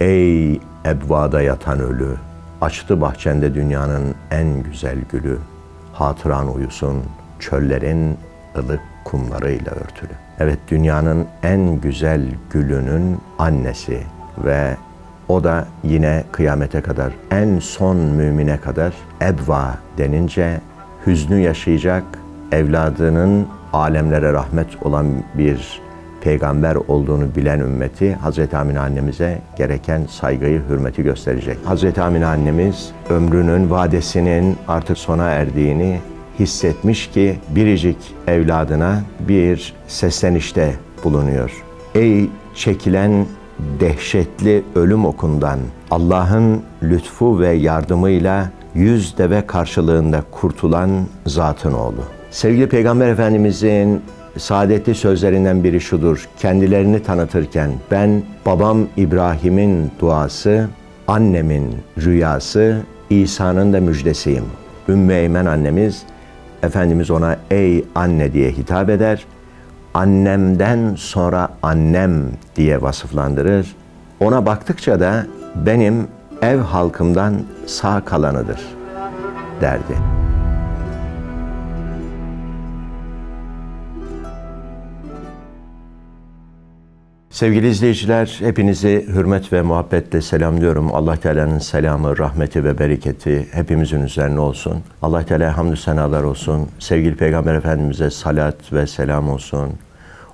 Ey ebvada yatan ölü, açtı bahçende dünyanın en güzel gülü. Hatıran uyusun, çöllerin ılık kumlarıyla örtülü. Evet dünyanın en güzel gülünün annesi ve o da yine kıyamete kadar en son mümine kadar ebva denince hüznü yaşayacak evladının alemlere rahmet olan bir peygamber olduğunu bilen ümmeti Hazreti Amine annemize gereken saygıyı, hürmeti gösterecek. Hazreti Amine annemiz ömrünün vadesinin artık sona erdiğini hissetmiş ki biricik evladına bir seslenişte bulunuyor. Ey çekilen dehşetli ölüm okundan Allah'ın lütfu ve yardımıyla yüz deve karşılığında kurtulan zatın oğlu. Sevgili Peygamber Efendimizin saadetli sözlerinden biri şudur. Kendilerini tanıtırken ben babam İbrahim'in duası, annemin rüyası, İsa'nın da müjdesiyim. Ümmü Eymen annemiz, Efendimiz ona ey anne diye hitap eder. Annemden sonra annem diye vasıflandırır. Ona baktıkça da benim ev halkımdan sağ kalanıdır derdi. Sevgili izleyiciler, hepinizi hürmet ve muhabbetle selamlıyorum. Allah Teala'nın selamı, rahmeti ve bereketi hepimizin üzerine olsun. Allah Teala hamdü senalar olsun. Sevgili Peygamber Efendimiz'e salat ve selam olsun.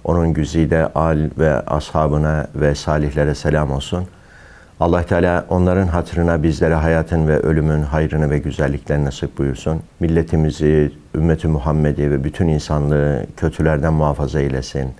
Onun güzide al ve ashabına ve salihlere selam olsun. Allah Teala onların hatırına bizlere hayatın ve ölümün hayrını ve güzelliklerini nasip buyursun. Milletimizi, ümmeti Muhammed'i ve bütün insanlığı kötülerden muhafaza eylesin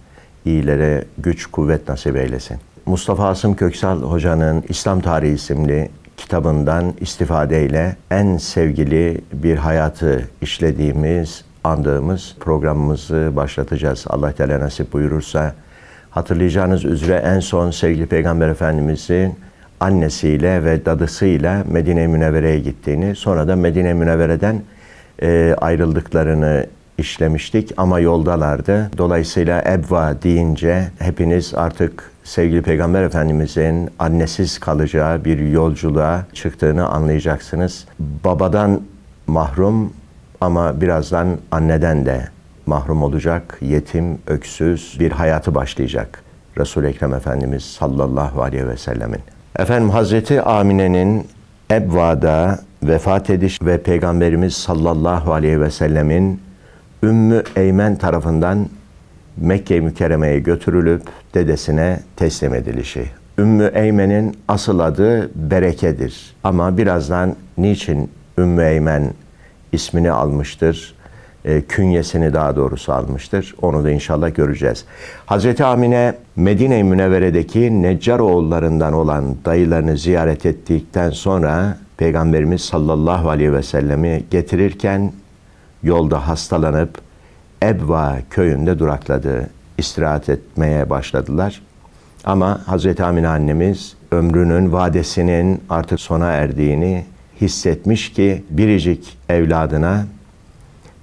iyilere güç, kuvvet nasip eylesin. Mustafa Asım Köksal Hoca'nın İslam Tarihi isimli kitabından istifadeyle en sevgili bir hayatı işlediğimiz, andığımız programımızı başlatacağız. Allah Teala nasip buyurursa hatırlayacağınız üzere en son sevgili Peygamber Efendimizin annesiyle ve dadısıyla Medine-i Münevvere'ye gittiğini, sonra da Medine-i Münevvere'den e, ayrıldıklarını işlemiştik ama yoldalardı. Dolayısıyla Ebva deyince hepiniz artık sevgili Peygamber Efendimizin annesiz kalacağı bir yolculuğa çıktığını anlayacaksınız. Babadan mahrum ama birazdan anneden de mahrum olacak, yetim, öksüz bir hayatı başlayacak. Resul-i Ekrem Efendimiz sallallahu aleyhi ve sellemin. Efendim Hazreti Amine'nin Ebva'da vefat ediş ve Peygamberimiz sallallahu aleyhi ve sellemin Ümmü Eymen tarafından Mekke-i Mükerreme'ye götürülüp dedesine teslim edilişi. Ümmü Eymen'in asıl adı Bereke'dir. Ama birazdan niçin Ümmü Eymen ismini almıştır, e, künyesini daha doğrusu almıştır. Onu da inşallah göreceğiz. Hazreti Amine Medine-i Münevvere'deki Neccar oğullarından olan dayılarını ziyaret ettikten sonra Peygamberimiz sallallahu aleyhi ve sellemi getirirken yolda hastalanıp Ebva köyünde durakladı. İstirahat etmeye başladılar. Ama Hazreti Amine annemiz ömrünün vadesinin artık sona erdiğini hissetmiş ki biricik evladına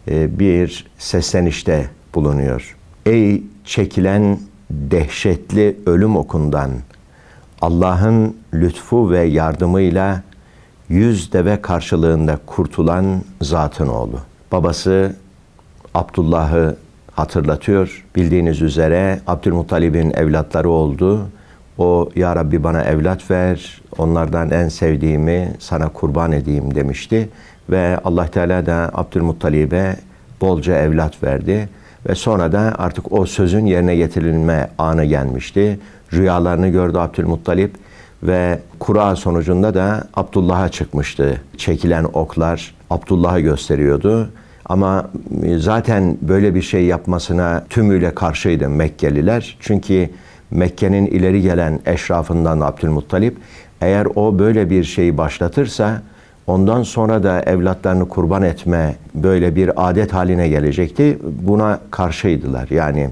e, bir seslenişte bulunuyor. Ey çekilen dehşetli ölüm okundan Allah'ın lütfu ve yardımıyla yüz deve karşılığında kurtulan zatın oğlu. Babası Abdullah'ı hatırlatıyor. Bildiğiniz üzere Abdülmuttalib'in evlatları oldu. O ya Rabbi bana evlat ver, onlardan en sevdiğimi sana kurban edeyim demişti. Ve Allah Teala da Abdülmuttalib'e bolca evlat verdi. Ve sonra da artık o sözün yerine getirilme anı gelmişti. Rüyalarını gördü Abdülmuttalip ve kura sonucunda da Abdullah'a çıkmıştı. Çekilen oklar Abdullah'ı gösteriyordu. Ama zaten böyle bir şey yapmasına tümüyle karşıydı Mekkeliler. Çünkü Mekke'nin ileri gelen eşrafından Abdülmuttalip eğer o böyle bir şeyi başlatırsa ondan sonra da evlatlarını kurban etme böyle bir adet haline gelecekti. Buna karşıydılar. Yani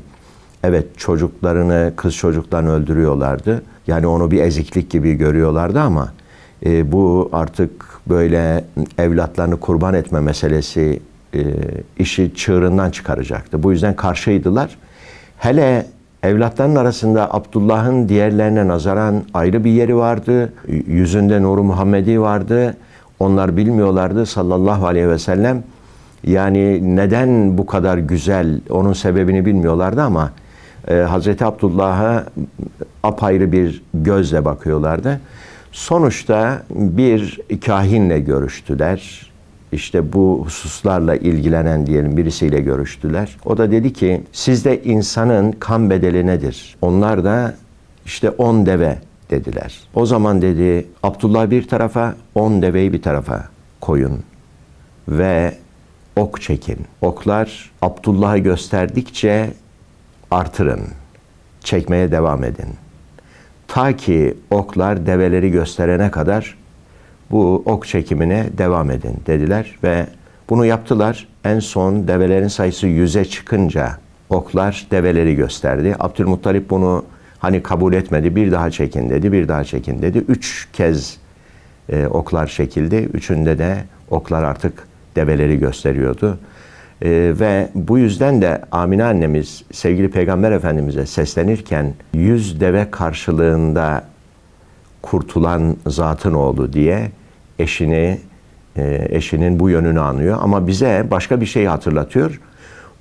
evet çocuklarını, kız çocuklarını öldürüyorlardı. Yani onu bir eziklik gibi görüyorlardı ama e, bu artık böyle evlatlarını kurban etme meselesi e, işi çığırından çıkaracaktı. Bu yüzden karşıydılar. Hele Evlatların arasında Abdullah'ın diğerlerine nazaran ayrı bir yeri vardı. Yüzünde nuru Muhammedi vardı. Onlar bilmiyorlardı sallallahu aleyhi ve sellem. Yani neden bu kadar güzel onun sebebini bilmiyorlardı ama e, Hazreti Abdullah'a apayrı bir gözle bakıyorlardı. Sonuçta bir kahinle görüştüler. İşte bu hususlarla ilgilenen diyelim birisiyle görüştüler. O da dedi ki sizde insanın kan bedeli nedir? Onlar da işte on deve dediler. O zaman dedi Abdullah bir tarafa, on deveyi bir tarafa koyun ve ok çekin. Oklar Abdullah'ı gösterdikçe artırın. Çekmeye devam edin. Ta ki oklar develeri gösterene kadar bu ok çekimine devam edin dediler ve bunu yaptılar. En son develerin sayısı yüze çıkınca oklar develeri gösterdi. Abdülmuttalip bunu hani kabul etmedi. Bir daha çekin dedi, bir daha çekin dedi. Üç kez e, oklar çekildi. Üçünde de oklar artık develeri gösteriyordu. E, ve bu yüzden de Amine annemiz sevgili Peygamber Efendimiz'e seslenirken yüz deve karşılığında kurtulan zatın oğlu diye eşini e, eşinin bu yönünü anıyor ama bize başka bir şey hatırlatıyor.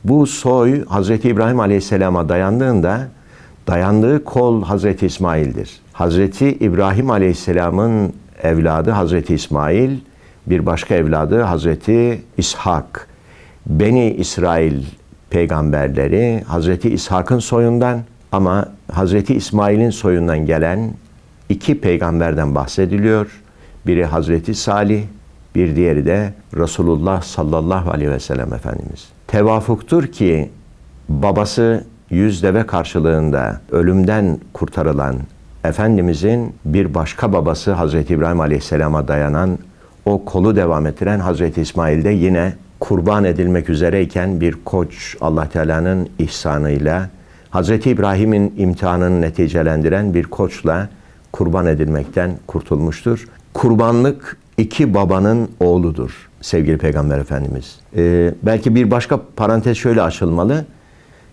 Bu soy Hazreti İbrahim Aleyhisselam'a dayandığında dayandığı kol Hazreti İsmail'dir. Hazreti İbrahim Aleyhisselam'ın evladı Hazreti İsmail, bir başka evladı Hazreti İshak. Beni İsrail peygamberleri Hazreti İshak'ın soyundan ama Hazreti İsmail'in soyundan gelen iki peygamberden bahsediliyor. Biri Hazreti Salih, bir diğeri de Resulullah sallallahu aleyhi ve sellem Efendimiz. Tevafuktur ki babası yüz deve karşılığında ölümden kurtarılan Efendimizin bir başka babası Hazreti İbrahim Aleyhisselam'a dayanan o kolu devam ettiren Hazreti İsmail de yine kurban edilmek üzereyken bir koç Allah Teala'nın ihsanıyla Hazreti İbrahim'in imtihanını neticelendiren bir koçla kurban edilmekten kurtulmuştur. Kurbanlık iki babanın oğludur sevgili Peygamber Efendimiz. Ee, belki bir başka parantez şöyle açılmalı.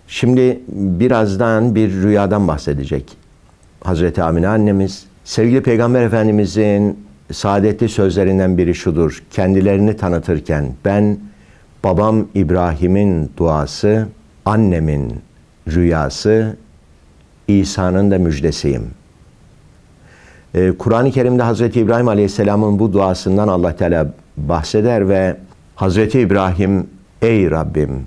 Şimdi birazdan bir rüyadan bahsedecek Hazreti Amine annemiz. Sevgili Peygamber Efendimizin saadetli sözlerinden biri şudur. Kendilerini tanıtırken ben babam İbrahim'in duası, annemin rüyası, İsa'nın da müjdesiyim. Ee, Kur'an-ı Kerim'de Hazreti İbrahim Aleyhisselam'ın bu duasından Allah Teala bahseder ve Hazreti İbrahim ey Rabbim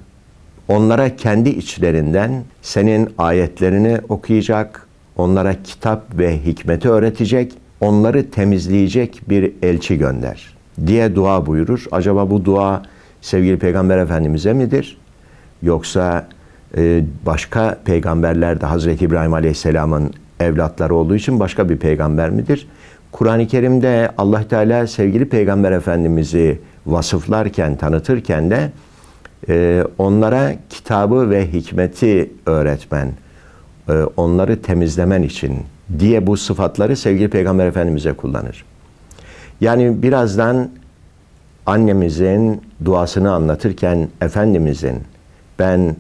onlara kendi içlerinden senin ayetlerini okuyacak, onlara kitap ve hikmeti öğretecek, onları temizleyecek bir elçi gönder diye dua buyurur. Acaba bu dua sevgili Peygamber Efendimiz'e midir? Yoksa e, başka peygamberler de Hazreti İbrahim Aleyhisselam'ın evlatları olduğu için başka bir peygamber midir? Kur'an-ı Kerim'de Allah Teala sevgili Peygamber Efendimiz'i vasıflarken, tanıtırken de e, onlara kitabı ve hikmeti öğretmen, e, onları temizlemen için diye bu sıfatları sevgili Peygamber Efendimiz'e kullanır. Yani birazdan annemizin duasını anlatırken Efendimizin ben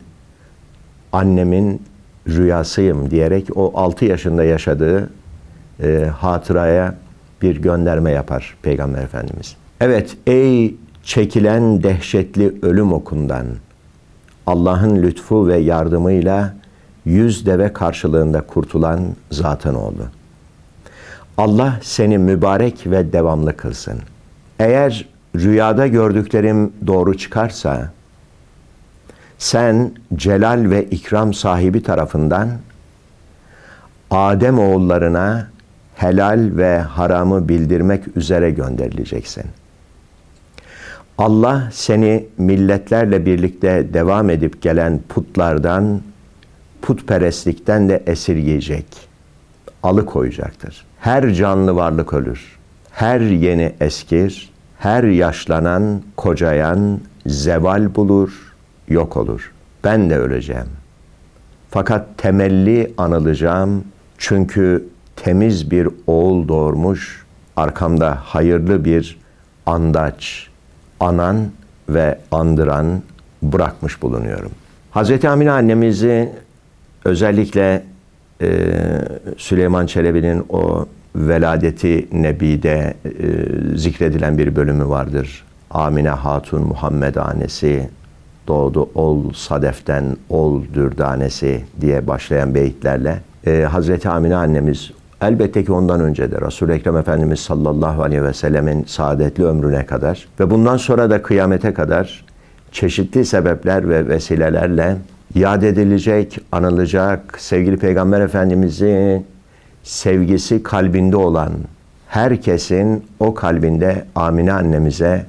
annemin rüyasıyım diyerek o 6 yaşında yaşadığı e, hatıraya bir gönderme yapar Peygamber Efendimiz. Evet ey çekilen dehşetli ölüm okundan Allah'ın lütfu ve yardımıyla yüz deve karşılığında kurtulan zatın oğlu. Allah seni mübarek ve devamlı kılsın. Eğer rüyada gördüklerim doğru çıkarsa, sen celal ve ikram sahibi tarafından Adem oğullarına helal ve haramı bildirmek üzere gönderileceksin. Allah seni milletlerle birlikte devam edip gelen putlardan, putperestlikten de esirgeyecek, alıkoyacaktır. Her canlı varlık ölür. Her yeni eskir, her yaşlanan, kocayan zeval bulur, yok olur. Ben de öleceğim. Fakat temelli anılacağım çünkü temiz bir oğul doğurmuş, arkamda hayırlı bir andaç, anan ve andıran bırakmış bulunuyorum. Hazreti Amine annemizi özellikle e, Süleyman Çelebi'nin o veladeti Nebi'de e, zikredilen bir bölümü vardır. Amine Hatun Muhammed annesi doğdu ol sadeften ol dürdanesi diye başlayan beyitlerle e, Hazreti Amine annemiz elbette ki ondan önce de Resul-i Ekrem Efendimiz sallallahu aleyhi ve sellemin saadetli ömrüne kadar ve bundan sonra da kıyamete kadar çeşitli sebepler ve vesilelerle yad edilecek, anılacak sevgili Peygamber Efendimizin sevgisi kalbinde olan herkesin o kalbinde Amine annemize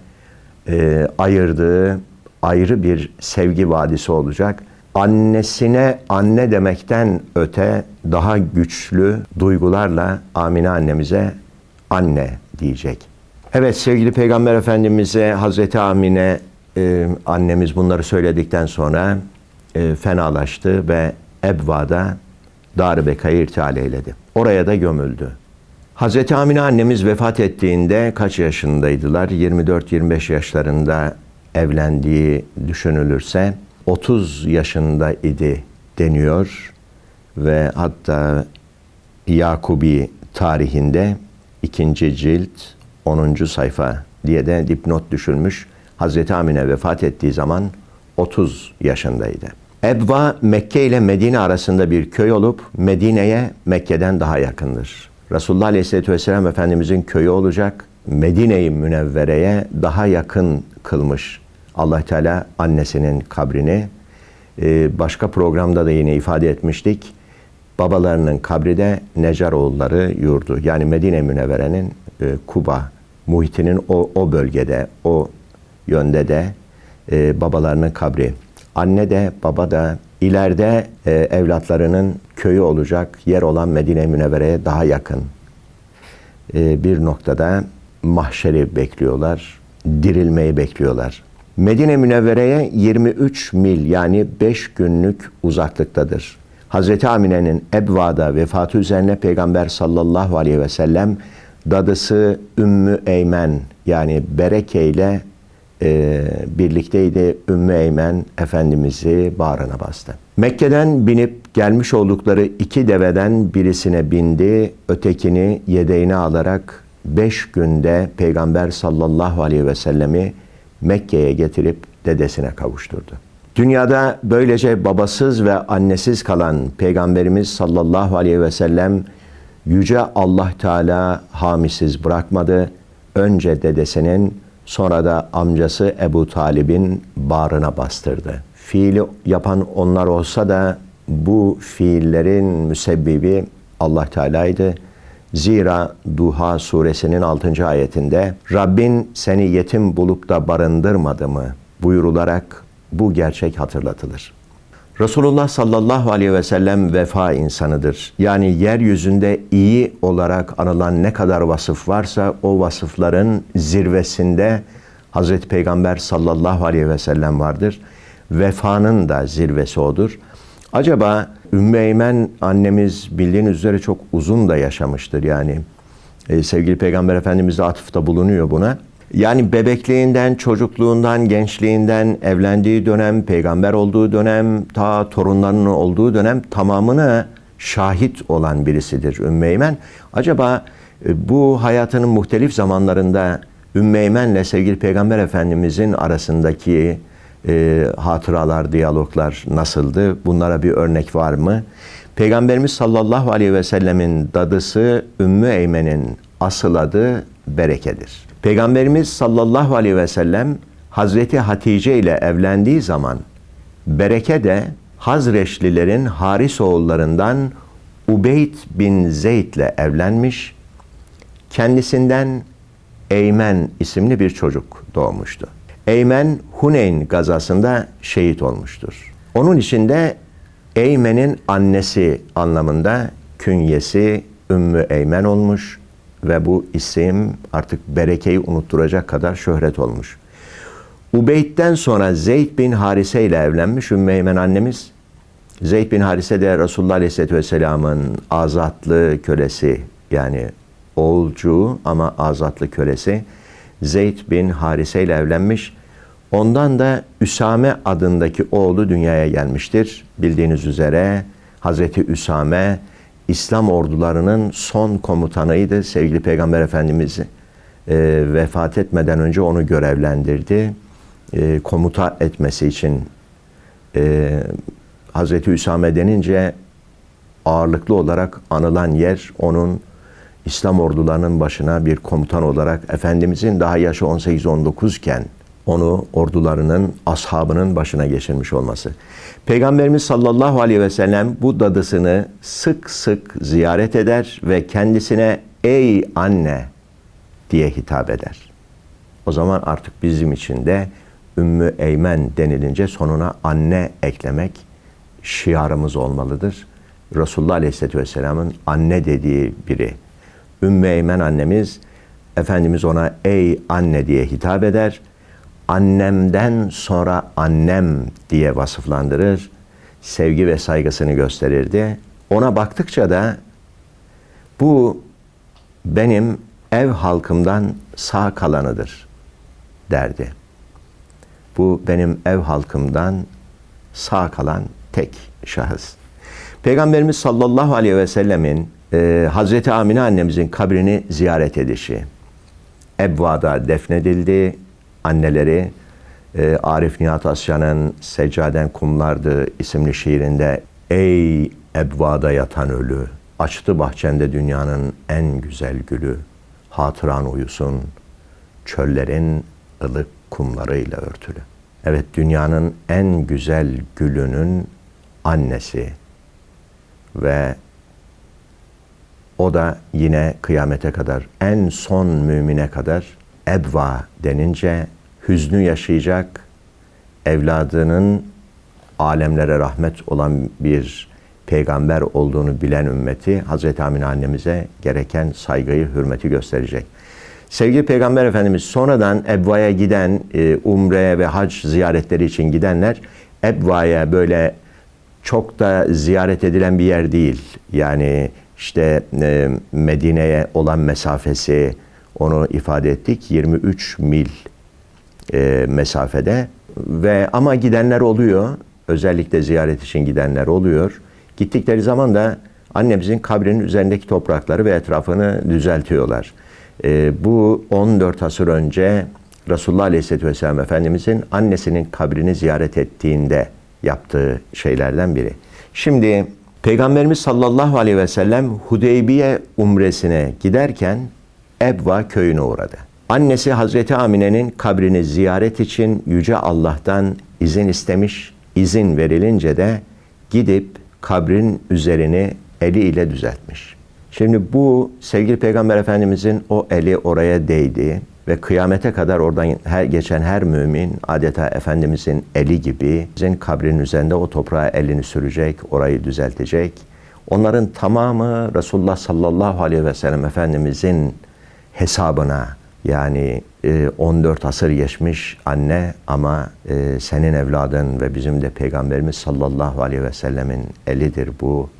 e, ayırdığı ayrı bir sevgi vadisi olacak. Annesine anne demekten öte daha güçlü duygularla Amine annemize anne diyecek. Evet sevgili Peygamber Efendimiz'e Hazreti Amine e, annemiz bunları söyledikten sonra e, fenalaştı ve Ebva'da Dar-ı Beka'yı irtihal eyledi. Oraya da gömüldü. Hazreti Amine annemiz vefat ettiğinde kaç yaşındaydılar? 24-25 yaşlarında evlendiği düşünülürse 30 yaşında idi deniyor ve hatta Yakubi tarihinde ikinci cilt 10. sayfa diye de dipnot düşülmüş. Hazreti Amine vefat ettiği zaman 30 yaşındaydı. Ebva Mekke ile Medine arasında bir köy olup Medine'ye Mekke'den daha yakındır. Resulullah Aleyhisselatü Vesselam Efendimizin köyü olacak. Medine-i Münevvere'ye daha yakın kılmış allah Teala annesinin kabrini. Ee, başka programda da yine ifade etmiştik. Babalarının kabri de Necaroğulları yurdu. Yani Medine Münevvere'nin e, Kuba muhitinin o, o bölgede, o yönde de e, babalarının kabri. Anne de baba da ileride e, evlatlarının köyü olacak yer olan Medine Münevvere'ye daha yakın e, bir noktada mahşeri bekliyorlar, dirilmeyi bekliyorlar. Medine Münevvere'ye 23 mil yani 5 günlük uzaklıktadır. Hazreti Amine'nin Ebva'da vefatı üzerine Peygamber sallallahu aleyhi ve sellem dadısı Ümmü Eymen yani Bereke ile e, birlikteydi. Ümmü Eymen Efendimiz'i bağrına bastı. Mekke'den binip gelmiş oldukları iki deveden birisine bindi, ötekini yedeğine alarak beş günde Peygamber sallallahu aleyhi ve sellemi Mekke'ye getirip dedesine kavuşturdu. Dünyada böylece babasız ve annesiz kalan Peygamberimiz sallallahu aleyhi ve sellem Yüce Allah Teala hamisiz bırakmadı. Önce dedesinin sonra da amcası Ebu Talib'in bağrına bastırdı. Fiili yapan onlar olsa da bu fiillerin müsebbibi Allah Teala'ydı. Zira Duha suresinin 6. ayetinde Rabbin seni yetim bulup da barındırmadı mı buyurularak bu gerçek hatırlatılır. Resulullah sallallahu aleyhi ve sellem vefa insanıdır. Yani yeryüzünde iyi olarak anılan ne kadar vasıf varsa o vasıfların zirvesinde Hazreti Peygamber sallallahu aleyhi ve sellem vardır. Vefanın da zirvesi odur. Acaba Ümmü annemiz bildiğiniz üzere çok uzun da yaşamıştır yani. Ee, sevgili Peygamber Efendimiz de atıfta bulunuyor buna. Yani bebekliğinden, çocukluğundan, gençliğinden, evlendiği dönem, peygamber olduğu dönem, ta torunlarının olduğu dönem tamamını şahit olan birisidir Ümmeymen. Acaba e, bu hayatının muhtelif zamanlarında Ümmeymen'le sevgili Peygamber Efendimizin arasındaki e, hatıralar, diyaloglar nasıldı? Bunlara bir örnek var mı? Peygamberimiz sallallahu aleyhi ve sellemin dadısı Ümmü Eymen'in asıl adı Bereke'dir. Peygamberimiz sallallahu aleyhi ve sellem Hazreti Hatice ile evlendiği zaman Bereke de Hazreçlilerin Haris oğullarından Ubeyd bin Zeyd ile evlenmiş. Kendisinden Eymen isimli bir çocuk doğmuştu. Eymen Huneyn gazasında şehit olmuştur. Onun içinde Eymen'in annesi anlamında künyesi Ümmü Eymen olmuş ve bu isim artık berekeyi unutturacak kadar şöhret olmuş. Ubeyd'den sonra Zeyd bin Harise ile evlenmiş Ümmü Eymen annemiz. Zeyd bin Harise de Resulullah Aleyhisselatü Vesselam'ın azatlı kölesi yani oğulcu ama azatlı kölesi Zeyd bin Harise ile evlenmiş. Ondan da Üsame adındaki oğlu dünyaya gelmiştir. Bildiğiniz üzere Hazreti Üsame İslam ordularının son komutanıydı. Sevgili Peygamber Efendimiz e, vefat etmeden önce onu görevlendirdi. E, komuta etmesi için e, Hazreti Üsame denince ağırlıklı olarak anılan yer onun İslam ordularının başına bir komutan olarak Efendimizin daha yaşı 18-19 iken onu ordularının, ashabının başına geçirmiş olması. Peygamberimiz sallallahu aleyhi ve sellem bu dadısını sık sık ziyaret eder ve kendisine ey anne diye hitap eder. O zaman artık bizim için de Ümmü Eymen denilince sonuna anne eklemek şiarımız olmalıdır. Resulullah Aleyhisselatü Vesselam'ın anne dediği biri. Ümmü Eymen annemiz, Efendimiz ona ey anne diye hitap eder. Annemden sonra annem diye vasıflandırır. Sevgi ve saygısını gösterirdi. Ona baktıkça da bu benim ev halkımdan sağ kalanıdır derdi. Bu benim ev halkımdan sağ kalan tek şahıs. Peygamberimiz sallallahu aleyhi ve sellemin e, Hazreti Amine annemizin kabrini ziyaret edişi. Ebva'da defnedildi. Anneleri e, Arif Nihat Asya'nın Seccaden Kumlardı isimli şiirinde Ey Ebva'da yatan ölü, açtı bahçende dünyanın en güzel gülü, hatıran uyusun, çöllerin ılık kumlarıyla örtülü. Evet dünyanın en güzel gülünün annesi ve o da yine kıyamete kadar en son mümine kadar ebva denince hüznü yaşayacak evladının alemlere rahmet olan bir peygamber olduğunu bilen ümmeti Hazreti Amine annemize gereken saygıyı, hürmeti gösterecek. Sevgili Peygamber Efendimiz sonradan Ebva'ya giden, e, umre ve hac ziyaretleri için gidenler Ebva'ya böyle çok da ziyaret edilen bir yer değil. Yani işte e, Medine'ye olan mesafesi onu ifade ettik 23 mil e, mesafede ve ama gidenler oluyor. Özellikle ziyaret için gidenler oluyor. Gittikleri zaman da annemizin kabrinin üzerindeki toprakları ve etrafını düzeltiyorlar. E, bu 14 asır önce Resulullah Aleyhisselatü Vesselam Efendimizin annesinin kabrini ziyaret ettiğinde yaptığı şeylerden biri. Şimdi Peygamberimiz sallallahu aleyhi ve sellem Hudeybiye umresine giderken Ebva köyüne uğradı. Annesi Hazreti Amine'nin kabrini ziyaret için Yüce Allah'tan izin istemiş. İzin verilince de gidip kabrin üzerini eliyle düzeltmiş. Şimdi bu sevgili Peygamber Efendimizin o eli oraya değdi ve kıyamete kadar oradan her, geçen her mümin adeta Efendimizin eli gibi bizim kabrin üzerinde o toprağa elini sürecek, orayı düzeltecek. Onların tamamı Resulullah sallallahu aleyhi ve sellem Efendimizin hesabına yani 14 e, asır geçmiş anne ama e, senin evladın ve bizim de Peygamberimiz sallallahu aleyhi ve sellemin elidir bu.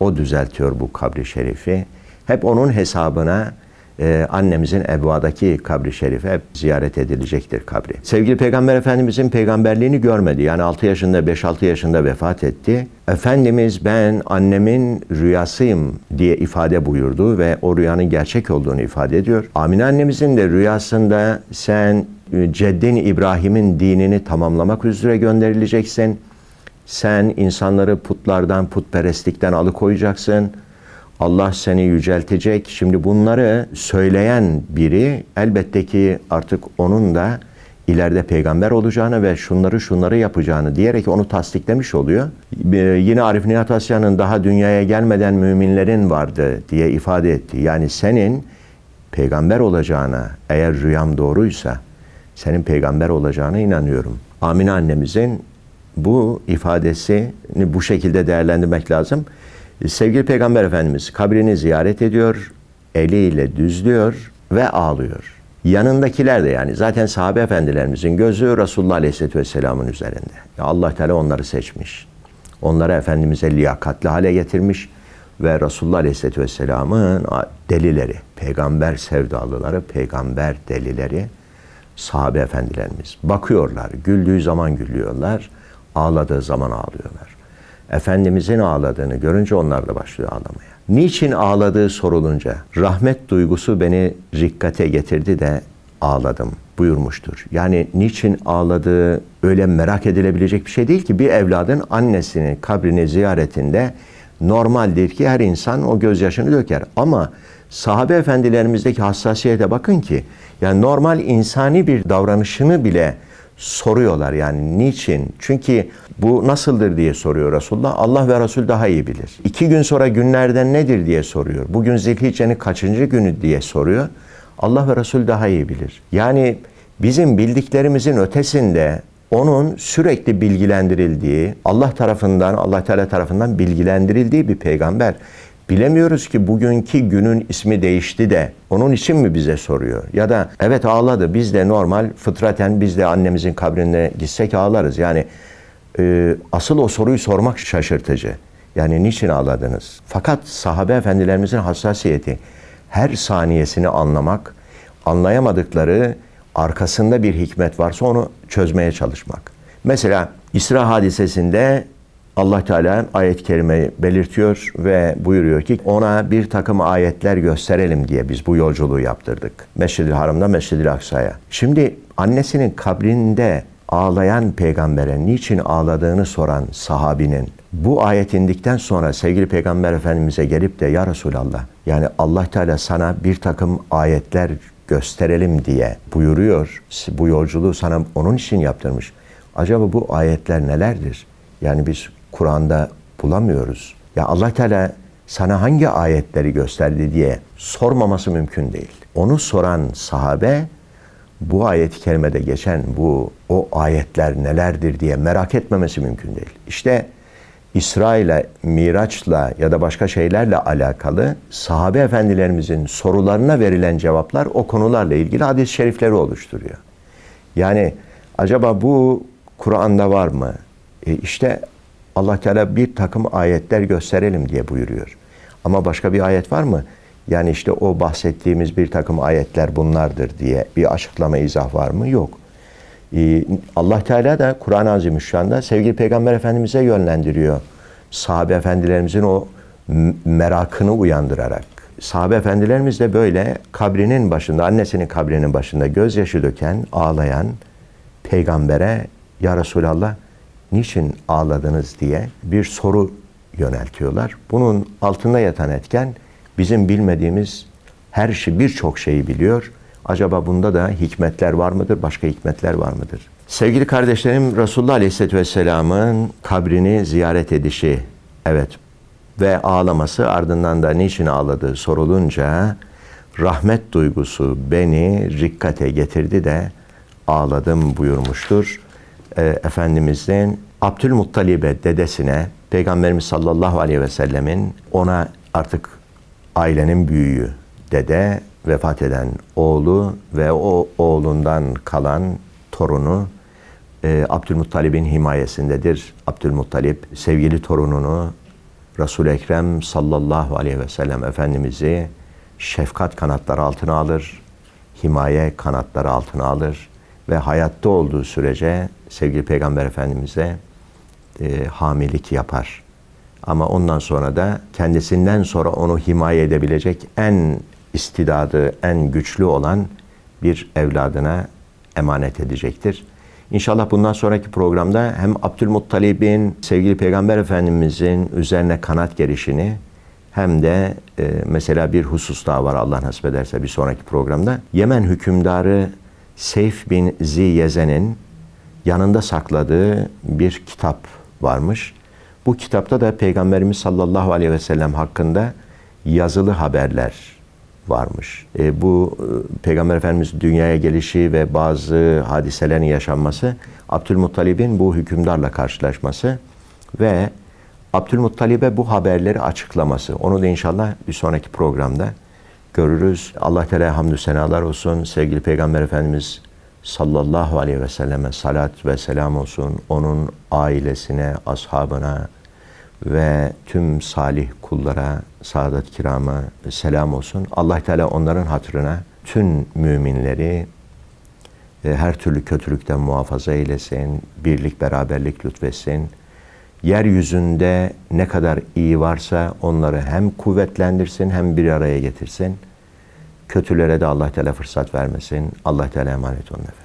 O düzeltiyor bu kabri şerifi. Hep onun hesabına e, annemizin Ebva'daki kabri şerifi hep ziyaret edilecektir kabri. Sevgili Peygamber Efendimizin peygamberliğini görmedi. Yani 6 yaşında 5-6 yaşında vefat etti. Efendimiz ben annemin rüyasıyım diye ifade buyurdu ve o rüyanın gerçek olduğunu ifade ediyor. Amine annemizin de rüyasında sen e, ceddin İbrahim'in dinini tamamlamak üzere gönderileceksin. Sen insanları putlardan, putperestlikten alıkoyacaksın Allah seni yüceltecek. Şimdi bunları söyleyen biri elbette ki artık onun da ileride peygamber olacağını ve şunları şunları yapacağını diyerek onu tasdiklemiş oluyor. Yine Arif Nihat Asya'nın daha dünyaya gelmeden müminlerin vardı diye ifade etti. Yani senin peygamber olacağına eğer rüyam doğruysa senin peygamber olacağına inanıyorum. Amine annemizin bu ifadesini bu şekilde değerlendirmek lazım. Sevgili Peygamber Efendimiz kabrini ziyaret ediyor, eliyle düzlüyor ve ağlıyor. Yanındakiler de yani zaten sahabe efendilerimizin gözü Resulullah Aleyhisselatü Vesselam'ın üzerinde. Allah Teala onları seçmiş. Onları Efendimiz'e liyakatli hale getirmiş ve Resulullah Aleyhisselatü Vesselam'ın delileri, peygamber sevdalıları, peygamber delileri sahabe efendilerimiz. Bakıyorlar, güldüğü zaman gülüyorlar, ağladığı zaman ağlıyorlar. Efendimizin ağladığını görünce onlar da başlıyor ağlamaya. Niçin ağladığı sorulunca rahmet duygusu beni rikkate getirdi de ağladım buyurmuştur. Yani niçin ağladığı öyle merak edilebilecek bir şey değil ki bir evladın annesini kabrini ziyaretinde normaldir ki her insan o gözyaşını döker. Ama sahabe efendilerimizdeki hassasiyete bakın ki yani normal insani bir davranışını bile soruyorlar yani niçin? Çünkü bu nasıldır diye soruyor Resulullah. Allah ve Resul daha iyi bilir. İki gün sonra günlerden nedir diye soruyor. Bugün Zilhicce'nin kaçıncı günü diye soruyor. Allah ve Resul daha iyi bilir. Yani bizim bildiklerimizin ötesinde onun sürekli bilgilendirildiği, Allah tarafından, Allah Teala tarafından bilgilendirildiği bir peygamber. Bilemiyoruz ki bugünkü günün ismi değişti de onun için mi bize soruyor? Ya da evet ağladı biz de normal fıtraten biz de annemizin kabrine gitsek ağlarız. Yani e, asıl o soruyu sormak şaşırtıcı. Yani niçin ağladınız? Fakat sahabe efendilerimizin hassasiyeti her saniyesini anlamak, anlayamadıkları arkasında bir hikmet varsa onu çözmeye çalışmak. Mesela İsra hadisesinde Allah Teala ayet-i kerimeyi belirtiyor ve buyuruyor ki ona bir takım ayetler gösterelim diye biz bu yolculuğu yaptırdık. Mescid-i Haram'da Mescid-i Aksa'ya. Şimdi annesinin kabrinde ağlayan peygambere niçin ağladığını soran sahabinin bu ayet indikten sonra sevgili peygamber efendimize gelip de ya Resulallah yani Allah Teala sana bir takım ayetler gösterelim diye buyuruyor. Bu yolculuğu sana onun için yaptırmış. Acaba bu ayetler nelerdir? Yani biz Kur'an'da bulamıyoruz. Ya Allah Teala sana hangi ayetleri gösterdi diye sormaması mümkün değil. Onu soran sahabe bu ayet-i kerimede geçen bu o ayetler nelerdir diye merak etmemesi mümkün değil. İşte İsra ile Miraç'la ya da başka şeylerle alakalı sahabe efendilerimizin sorularına verilen cevaplar o konularla ilgili hadis-i şerifleri oluşturuyor. Yani acaba bu Kur'an'da var mı? E işte Allah Teala bir takım ayetler gösterelim diye buyuruyor. Ama başka bir ayet var mı? Yani işte o bahsettiğimiz bir takım ayetler bunlardır diye bir açıklama izah var mı? Yok. Ee, Allah Teala da Kur'an-ı Azimüşşan'da sevgili Peygamber Efendimiz'e yönlendiriyor. Sahabe efendilerimizin o merakını uyandırarak. Sahabe efendilerimiz de böyle kabrinin başında, annesinin kabrinin başında gözyaşı döken, ağlayan peygambere ya Resulallah niçin ağladınız diye bir soru yöneltiyorlar. Bunun altında yatan etken bizim bilmediğimiz her şey birçok şeyi biliyor. Acaba bunda da hikmetler var mıdır? Başka hikmetler var mıdır? Sevgili kardeşlerim Resulullah Aleyhisselatü Vesselam'ın kabrini ziyaret edişi evet ve ağlaması ardından da niçin ağladığı sorulunca rahmet duygusu beni rikkate getirdi de ağladım buyurmuştur. E, Efendimiz'den Abdülmuttalib'e dedesine Peygamberimiz sallallahu aleyhi ve sellemin ona artık ailenin büyüğü dede vefat eden oğlu ve o oğlundan kalan torunu e, Abdülmuttalib'in himayesindedir. Abdülmuttalip sevgili torununu Resul-i Ekrem sallallahu aleyhi ve sellem Efendimiz'i şefkat kanatları altına alır, himaye kanatları altına alır ve hayatta olduğu sürece sevgili Peygamber Efendimiz'e e, hamilik yapar. Ama ondan sonra da kendisinden sonra onu himaye edebilecek en istidadı, en güçlü olan bir evladına emanet edecektir. İnşallah bundan sonraki programda hem Abdülmuttalib'in sevgili Peygamber Efendimizin üzerine kanat gelişini hem de e, mesela bir husus daha var Allah nasip ederse bir sonraki programda. Yemen hükümdarı Seyf bin Ziyezen'in yanında sakladığı bir kitap varmış. Bu kitapta da Peygamberimiz sallallahu aleyhi ve sellem hakkında yazılı haberler varmış. E, bu e, Peygamber Efendimiz dünyaya gelişi ve bazı hadiselerin yaşanması, Abdülmuttalib'in bu hükümdarla karşılaşması ve Abdülmuttalib'e bu haberleri açıklaması. Onu da inşallah bir sonraki programda görürüz. Allah Teala hamdü senalar olsun. Sevgili Peygamber Efendimiz sallallahu aleyhi ve selleme salat ve selam olsun. Onun ailesine, ashabına ve tüm salih kullara, saadet kirama selam olsun. Allah Teala onların hatırına tüm müminleri e, her türlü kötülükten muhafaza eylesin, birlik, beraberlik lütfetsin. Yeryüzünde ne kadar iyi varsa onları hem kuvvetlendirsin hem bir araya getirsin. Kötülere de Allah Teala fırsat vermesin. Allah Teala emanet olun efendim.